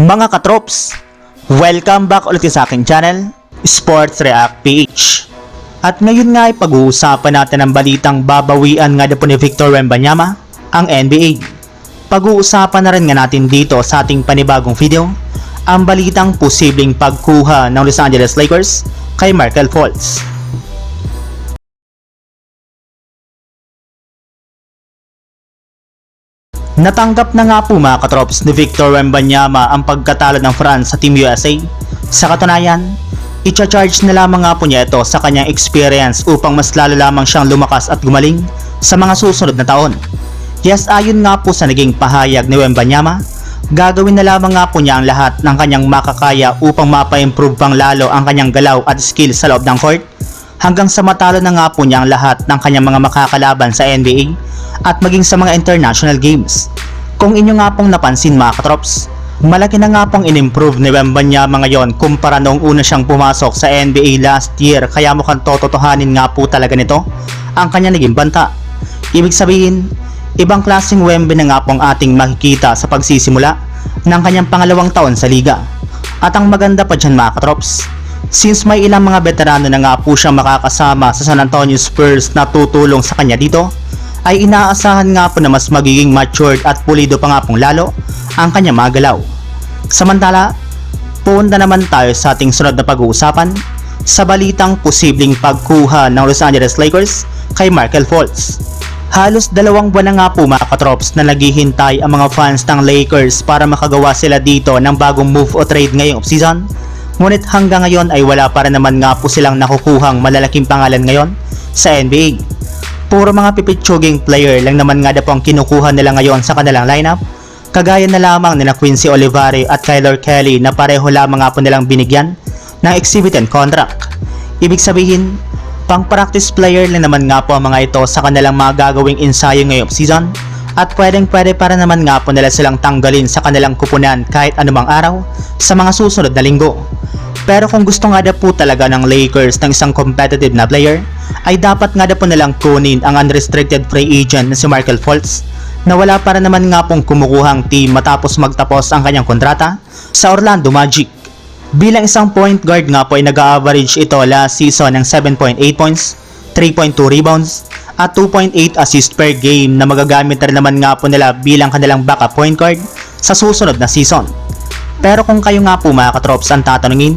Mga katrops, welcome back ulit sa aking channel, Sports React PH. At ngayon nga ay pag-uusapan natin ang balitang babawian nga po ni Victor Wembanyama, ang NBA. Pag-uusapan na rin nga natin dito sa ating panibagong video, ang balitang posibleng pagkuha ng Los Angeles Lakers kay Markel Fultz. Natanggap na nga po mga katrops ni Victor Wembanyama ang pagkatalo ng France sa Team USA. Sa katunayan, icha-charge na lamang nga po niya ito sa kanyang experience upang mas lalo lamang siyang lumakas at gumaling sa mga susunod na taon. Yes, ayon nga po sa naging pahayag ni Wembanyama, gagawin na lamang nga po niya ang lahat ng kanyang makakaya upang mapa-improve pang lalo ang kanyang galaw at skill sa loob ng court hanggang sa matalo na nga po niya ang lahat ng kanyang mga makakalaban sa NBA at maging sa mga international games. Kung inyo nga pong napansin mga katrops, malaki na nga pong in-improve ni Wembanyama ngayon kumpara noong una siyang pumasok sa NBA last year kaya mukhang tototohanin nga po talaga nito ang kanya naging banta. Ibig sabihin, ibang klaseng Wembe na nga pong ating makikita sa pagsisimula ng kanyang pangalawang taon sa liga. At ang maganda pa dyan mga katrops, since may ilang mga veterano na nga po siyang makakasama sa San Antonio Spurs na tutulong sa kanya dito, ay inaasahan nga po na mas magiging matured at pulido pa nga pong lalo ang kanya mga galaw. Samantala, punta naman tayo sa ating sunod na pag-uusapan sa balitang posibleng pagkuha ng Los Angeles Lakers kay Markel Fultz. Halos dalawang buwan na nga po mga katrops na naghihintay ang mga fans ng Lakers para makagawa sila dito ng bagong move o trade ngayong offseason. Ngunit hanggang ngayon ay wala pa rin naman nga po silang nakukuhang malalaking pangalan ngayon sa NBA. Puro mga pipitsuging player lang naman nga na po ang kinukuha nila ngayon sa kanilang lineup. Kagaya na lamang nila Quincy Olivare at Kyler Kelly na pareho lamang nga po nilang binigyan ng exhibited contract. Ibig sabihin, pang practice player lang naman nga po ang mga ito sa kanilang mga gagawing ensayo ngayong season at pwedeng pwede para naman nga po nila silang tanggalin sa kanilang kupunan kahit anumang araw sa mga susunod na linggo. Pero kung gusto nga na po talaga ng Lakers ng isang competitive na player, ay dapat nga na po nilang kunin ang unrestricted free agent na si Markel Fultz na wala para naman nga pong kumukuhang team matapos magtapos ang kanyang kontrata sa Orlando Magic. Bilang isang point guard nga po ay nag-average ito last season ng 7.8 points, 3.2 rebounds, at 2.8 assist per game na magagamit na naman nga po nila bilang kanilang backup point guard sa susunod na season. Pero kung kayo nga po mga katrops ang tatanungin,